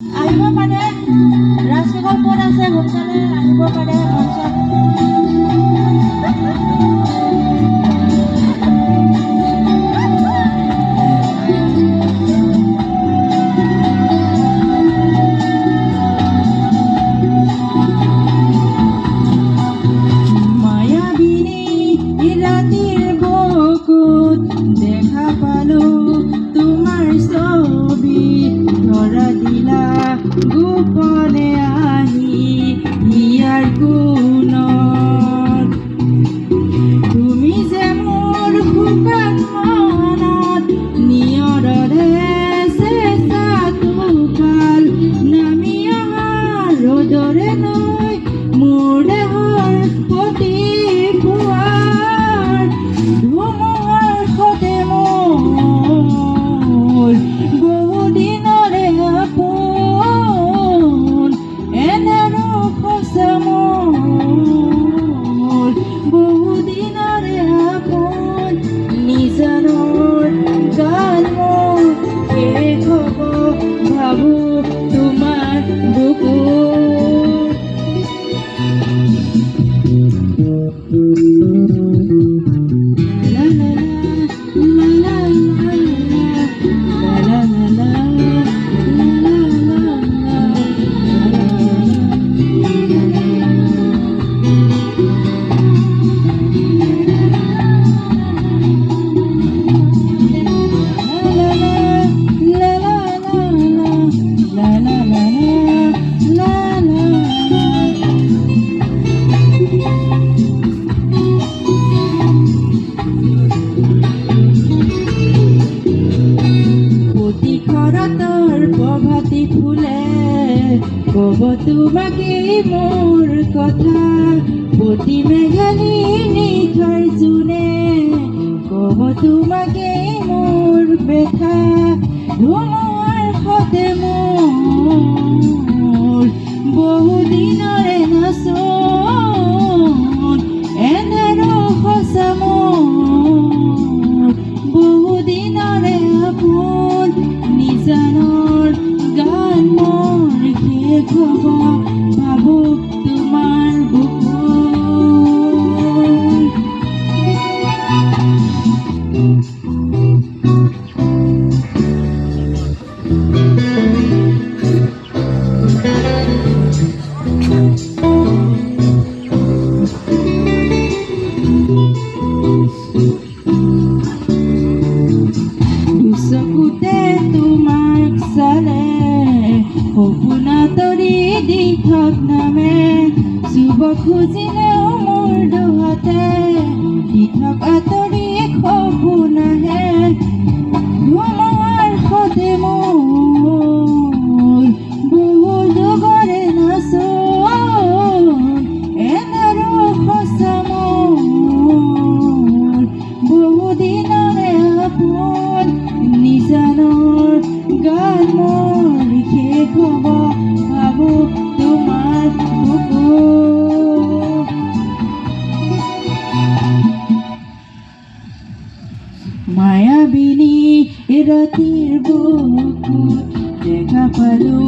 আহিব পাৰে। ৰাজশেখৰ ক'ত আছে সোনকালে আহিব পাৰে কব তোমাকে মোর কথা। প্রতি মেঘালি নিথর জুনে কব তোমাকে মোর ব্যথা। Thank you. খুজিলেও মোৰ দুহাতে দিঠক আঁতৰি সপোন আহে ধুমুহাৰ সতে মোৰ বহু যুগৰে নাচোন। এনেৰো সঁচা মোৰ নিজানৰ গান মোৰ মায়াবিনী রাতের বুকুত দেখা পালো